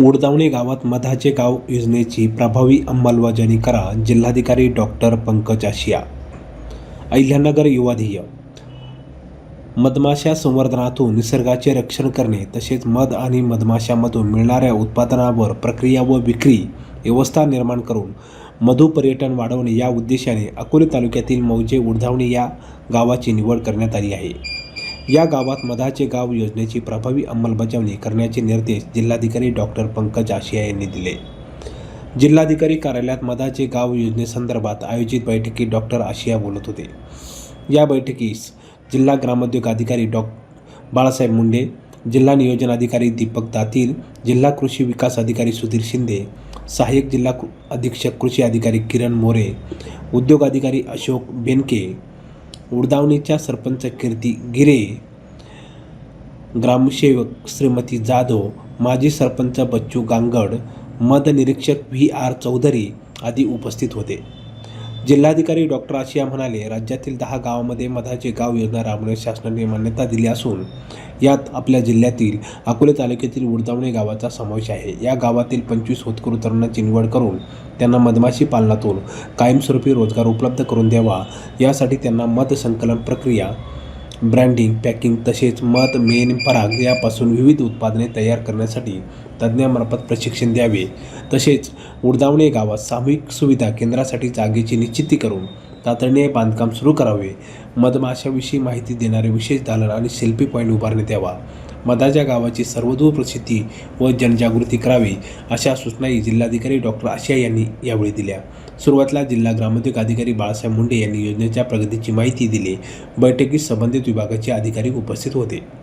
उडदावणे गावात मधाचे गाव योजनेची प्रभावी अंमलबजावणी करा जिल्हाधिकारी डॉक्टर पंकज आशिया. अहिल्यानगर युवाधिय. मधमाशा संवर्धनातून निसर्गाचे रक्षण करणे तसेच मध आणि मधमाशांमधून मिळणाऱ्या उत्पादनावर प्रक्रिया व विक्री व्यवस्था निर्माण करून मधु पर्यटन वाढवणे या उद्देशाने अकोले तालुक्यातील मौजे उडधावणे या गावाची निवड करण्यात आली आहे. या गावात मधाचे गाव योजनेची प्रभावी अंमलबजावणी करण्याचे निर्देश जिल्हाधिकारी डॉक्टर पंकज आशिया यांनी दिले. जिल्हाधिकारी कार्यालयात मधाचे गाव योजनेसंदर्भात आयोजित बैठकीत डॉक्टर आशिया बोलत होते. या बैठकीस जिल्हा ग्रामोद्योग अधिकारी डॉ. बाळासाहेब मुंडे जिल्हा नियोजन अधिकारी दीपक दातील जिल्हा कृषी विकास अधिकारी सुधीर शिंदे सहाय्यक जिल्हा कृ- अधीक्षक कृषी अधिकारी किरण मोरे उद्योग अधिकारी अशोक बेनके उडदावणीच्या सरपंच कीर्ती गिरे ग्रामसेवक श्रीमती जाधव माजी सरपंच बच्चू गांगड मद निरीक्षक व्ही आर चौधरी आदी उपस्थित होते. जिल्हाधिकारी डॉक्टर आशिया म्हणाले राज्यातील दहा गावामध्ये मधाचे गाव योजना राबवण्यास शासनाने मान्यता दिली असून यात आपल्या जिल्ह्यातील अकोले तालुक्यातील उडदावणे गावाचा समावेश आहे. या गावातील पंचवीस होतकरू तरुणांची निवड करून त्यांना मधमाशी पालनातून कायमस्वरूपी रोजगार उपलब्ध करून द्यावा. यासाठी त्यांना मध संकलन प्रक्रिया ब्रँडिंग पॅकिंग तसेच मध मेन पराग यापासून विविध उत्पादने तयार करण्यासाठी तज्ज्ञामार्फत प्रशिक्षण द्यावे. तसेच उडदावणे गावात सामूहिक सुविधा केंद्रासाठी जागेची निश्चिती करून तातडीने बांधकाम सुरू करावे. मधमाशाविषयी माहिती देणारे विशेष दालन आणि शिल्पी पॉईंट उभारण्यात यावा. मधाच्या गावाची सर्वदूर प्रसिद्धी व जनजागृती करावी अशा सूचनाही जिल्हाधिकारी डॉक्टर आशिया यांनी यावेळी दिल्या. सुरुवातीला जिल्हा ग्रामोद्योग अधिकारी बाळासाहेब मुंडे यांनी योजनेच्या प्रगतीची माहिती दिली. बैठकीत संबंधित विभागाचे अधिकारी उपस्थित होते.